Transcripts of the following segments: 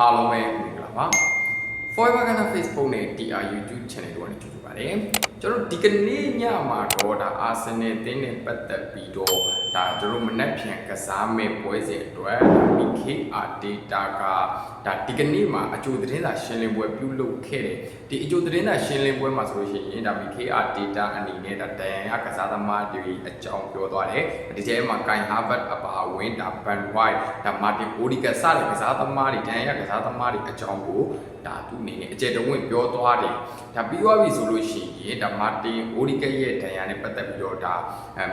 အားလုံးပဲမင်္ဂလာပါ Forever Ghana Facebook နဲ့ TR YouTube Channel တို့ကနေကြိုဆိုပါတယ် ကျွန်တော်တို့ဒီကနေ့ညမှာတော့ဒါအာဆင်နယ်တင်းနဲ့ပတ်သက်ပြီးတော့ဒါကျွန်တော်တို့မနက်ဖြန်ကစားမဲ့ပွဲစဉ်အတွက် BKR data ကဒါဒီကနေ့မှာအကျိုးသတင်းစာရှင်းလင်းပွဲပြုလုပ်ခဲ့တယ်ဒီအကျိုးသတင်းစာရှင်းလင်းပွဲမှာဆိုလို့ရှိရင်ဒါ BKR data အနေနဲ့ဒါတန်ရကစားသမားတွေအကြောင်းပြောသွားတယ်ဒီထဲမှာ Kai Harvard အပါအဝင်ဒါ Van White ဒါ Martin Odegaard စတဲ့ကစားသမားတွေတန်ရကစားသမားတွေအကြောင်းကိုဒါသူအနေနဲ့အကျယ်တဝင့်ပြောသွားတယ်ဒါပြီးသွားပြီဆိုလို့ရှိရင်ဒါ Martin Odegaard ရဲ့ဒဏ်ရာနဲ့ပတ်သက်ပြီးတော့ဒါ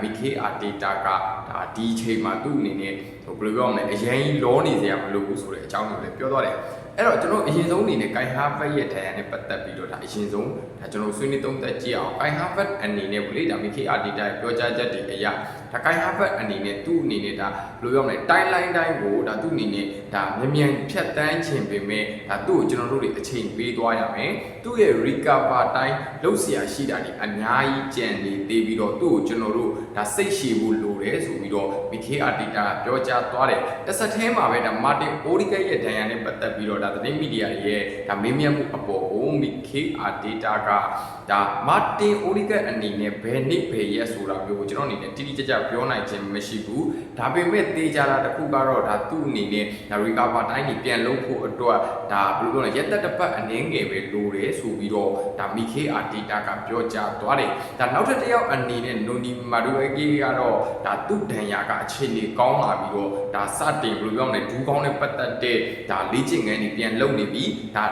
BKR data ကဒါဒီအချိန်မှာသူ့အနေနဲ့ဟိုဘယ်လိုပြောမလဲအရင်လောနေစရာမလိုဘူးဆိုတဲ့အကြောင်းကိုလည်းပြောသွားတယ် အဲ့တော့ကျွန်တော်အရင်ဆုံးအနေနဲ့ Kai Harvard ရဲ့ဒဏ်ရာနဲ့ပတ်သက်ပြီးတော့ဒါအရင်ဆုံးဒါကျွန်တော်ဆွေးနွေးသုံးသပ်ကြည့်အောင် Kai Harvard အနေနဲ့ဗလေဒါ BKR data ရဲ့ပြောကြားချက်တွေအရဒါ Kai Harvard အနေနဲ့သူ့အနေနဲ့ဒါဘယ်လိုပြောမလဲတိုင်းလိုင်းတိုင်းကိုဒါသူ့အနေနဲ့ဒါမြန်မြန်ဖြတ်တန်းခြင်းပင်မဲ့ဒါသူ့ကိုကျွန်တော်တို့တွေအချိန်ပေးသွားရမယ်သူ့ရဲ့ recover တိုင်းလုပ်เสียရှိတာဒီအများကြီးကြံနေသေးပြီးတော့သူ့ကိုကျွန်တော်တို့ဒါစိတ်ရှည်ဖို့လိုတယ်ဆိုပြီးတော့ BKR data ကပြောကြားသွားတယ်တစ်ဆက်တည်းမှာပဲဒါ Martin Odegaard ရဲ့ဒဏ်ရာနဲ့ပတ်သက်ပြီးတော့ ဒါသတင်းမီဒီယာတွေရဲ့ဒါမေးမြန်းမှုအပေါ်ကို BKR data ကဒါ Martin Odegaard အနေနဲ့ဘယ်နှစ်ဘယ်ရက်ဆိုတာမျိုးကိုကျွန်တော်အနေနဲ့တိတိကျကျပြောနိုင်ခြင်းမရှိဘူးဒါပေမဲ့သေချာတာတစ်ခုကတော့ဒါသူ့အနေနဲ့ဒါ recover တိုင်းကြီးပြန်လုပ်ဖို့အတွက်ဒါဘယ်လိုပြောလဲရက်သက်တစ်ပတ်အနည်းငယ်ပဲလိုတယ်ဆိုပြီးတော့ဒါ BKR data ကပြောကြားသွားတယ်ဒါနောက်ထပ်တစ်ယောက်အနေနဲ့ Noni Madueke ကတော့ဒါသူ့ဒဏ်ရာကအခြေအနေကောင်းလာပြီးတော့ဒါစတင်ဘယ်လိုပြောမလဲဒူးကောင်းနဲ့ပတ်သက်တဲ့ဒါလေ့ကျင့်ခန်းတွေပြန်လုပ်နေပြီးဒါ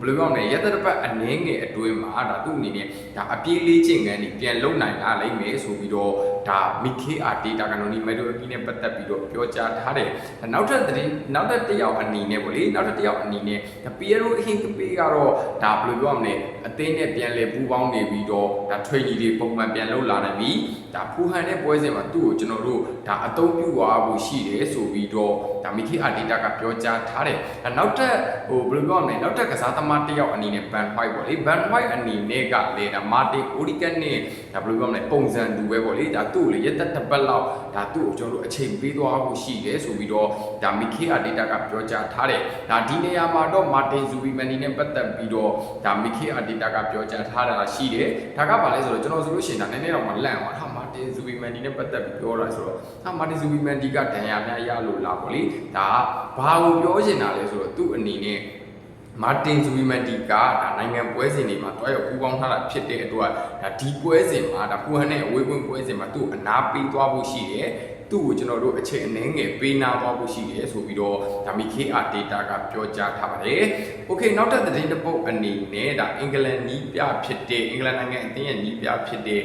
ဘယ်လိုပြောမလဲရက်သက်တစ်ပတ်အနည်းငယ်အတွင်းမှာဒါသူ့အနေနဲ့ဒါအပြေးလေးချင်းငန်းนี่ပြန်လုံနိုင်လာလိမ့်မယ်ဆိုပြီးတော့ဒါ MKR data ကနော်ဒီ Metal Key နဲ့ပတ်သက်ပြီးတော့ပြောကြားထားတယ်နောက်ထပ်သတင်းနောက်ထပ်တစ်ယောက်အနေနဲ့ပေါ့လေနောက်ထပ်တစ်ယောက်အနေနဲ့ဒါ Piero Hincapié ကတော့ဒါဘယ်လိုပြောမလဲအသင်းနဲ့ပြန်လဲပူးပေါင်းနေပြီးတော့ဒါ training တွေပုံမှန်ပြန်လုပ်လာနိုင်ပြီဒါဖူဟန်တဲ့ပွဲစဉ်မှာသူ့ကိုကျွန်တော်တို့ဒါအသုံးပြုသွားဖို့ရှိတယ်ဆိုပြီးတော့ဒါ MKR data ကပြောကြားထားတယ်နောက်ထပ်ဟိုဘယ်လိုပြောမလဲနောက်ထပ်ကစားသမားတစ်ယောက်အနေနဲ့ Van White ပေါ့လေ Van White အနေနဲ့ကလေဒါ Martin Odegaard နဲ့ဒါဘယ်လိုပြောမလဲပုံစံတူပဲပေါ့လေဒါသူ့ကိုလေရက်သက်တစ်ပတ်လောက်ဒါသူ့ကိုကျွန်တော်တို့အချိန်ပေးသွားဖို့ရှိတယ်ဆိုပြီးတော့ဒါ MKR data ကပြောကြားထားတယ်ဒါဒီနေရာမှာတော့ Martin Zubimendi နဲ့ပတ်သက်ပြီးတော့ဒါ MKR data ကပြောကြားထားတာရှိတယ်ဒါကဘာလဲဆိုတော့ကျွန်တော်ဆိုလို့ရှိရင်ဒါနည်းနည်းတော့မလန့်ပါဟာ Martin Zubimendi နဲ့ပတ်သက်ပြီးပြောတာဆိုတော့ဟာ Martin Zubimendi ကဒဏ်ရာများရလို့လားပေါ့လေဒါဘာကိုပြောချင်တာလဲဆိုတော့သူ့အနေနဲ့ မာတင်ဇူဝီမန်တီကဒါနိုင်ငံပွဲစဉ်တွေမှာတွားရောက်ပူးပေါင်းထားတာဖြစ်တဲ့အတွက်ဒါဒီပွဲစဉ်မှာဒါဖူဟန်နဲ့အဝေးကွင်းပွဲစဉ်မှာသူ့အနာပေးသွားဖို့ရှိတယ် သူ့ကိုကျွန်တော်တို့အချိန်အနည်းငယ်ပေးနာသွားဖို့ရှိတယ်ဆိုပြီးတော့ဒါမီ KR data ကပြောကြားထားပါတယ်။ Okay နောက်ထပ်သတင်းတစ်ပုဒ်အနေနဲ့ဒါအင်္ဂလန်နီးပြဖြစ်တဲ့အင်္ဂလန်နိုင်ငံအသင်းရဲ့နီးပြဖြစ်တဲ့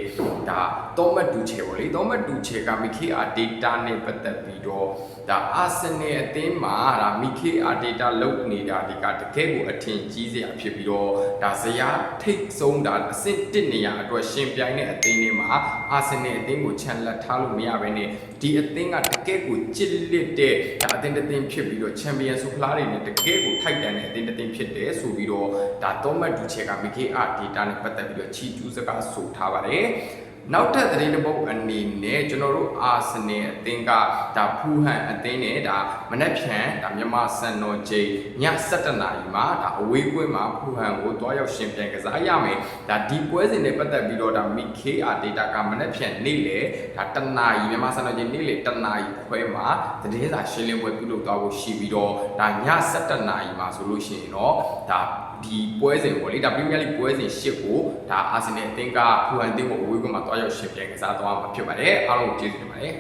ဒါသောမတ်ဒူချေပေါ့လေသောမတ်ဒူချေကမီ KR data နဲ့ပတ်သက်ပြီးတော့ဒါအာဆင်နယ်အသင်းမှာဒါမီ KR data လုတ်နေတာဒီကတကယ်ကိုအထင်ကြီးစရာဖြစ်ပြီးတော့ဒါဇယားထိတ်ဆုံးဒါအဆင့်1နေရာအတွက်ရှင်ပြိုင်တဲ့အသင်းတွေမှာအာဆင်နယ်အသင်းကိုချန်လက်ထားလို့မရဘဲနဲ့ဒီအသင်းကတကယ်ကိုကြစ်လစ်တဲ့ဒါအသင်းတစ်သင်းဖြစ်ပြီးတော့ချန်ပီယံဆုဖလားတွေနဲ့တကယ်ကိုထိုက်တန်တဲ့အသင်းတစ်သင်းဖြစ်တယ်ဆိုပြီးတော့ဒါသောမတ်ဒူချေက MKR data နဲ့ပတ်သက်ပြီးတော့ချီကျူးစကားဆိုထားပါတယ်နောက်ထပ်သတင်းတစ်ပုဒ်အနေနဲ့ကျွန်တော်တို့အာဆင်နယ်အသင်းကဒါဖူဟန်အသင်းနဲ့ဒါမနက်ဖြန်ဒါမြန်မာစံတော်ချိန်ည7:00နာရီမှာဒါအဝေးကွင်းမှာဖူဟန်ကိုတွားရောက်ရှင်ပြန်ကစားရမယ်ဒါဒီပွဲစဉ်နဲ့ပတ်သက်ပြီးတော့ဒါ MKR data ကမနက်ဖြန်နေ့လေဒါတနာရီမြန်မာစံတော်ချိန်နေ့လေတနာရီခွဲမှာသတင်းစာရှင်းလင်းပွဲပြုလုပ်သွားဖို့ရှိပြီးတော့ဒါည7:00နာရီမှာဆိုလို့ရှိရင်တော့ဒါဒီပွဲစဉ်ပေါ့လေဒါပရီးမီးယားလိပွဲစဉ်၈ကိုဒါအာဆင်နယ်အသင်းကဖူဟန်အသင်းကိုအဝေးကွင်းမှာတွားရောက်ရှင်ပြန်ကစားသွားမှာဖြစ်ပါတယ်အားလုံးကိုကျေးဇူးတင်ပါတယ်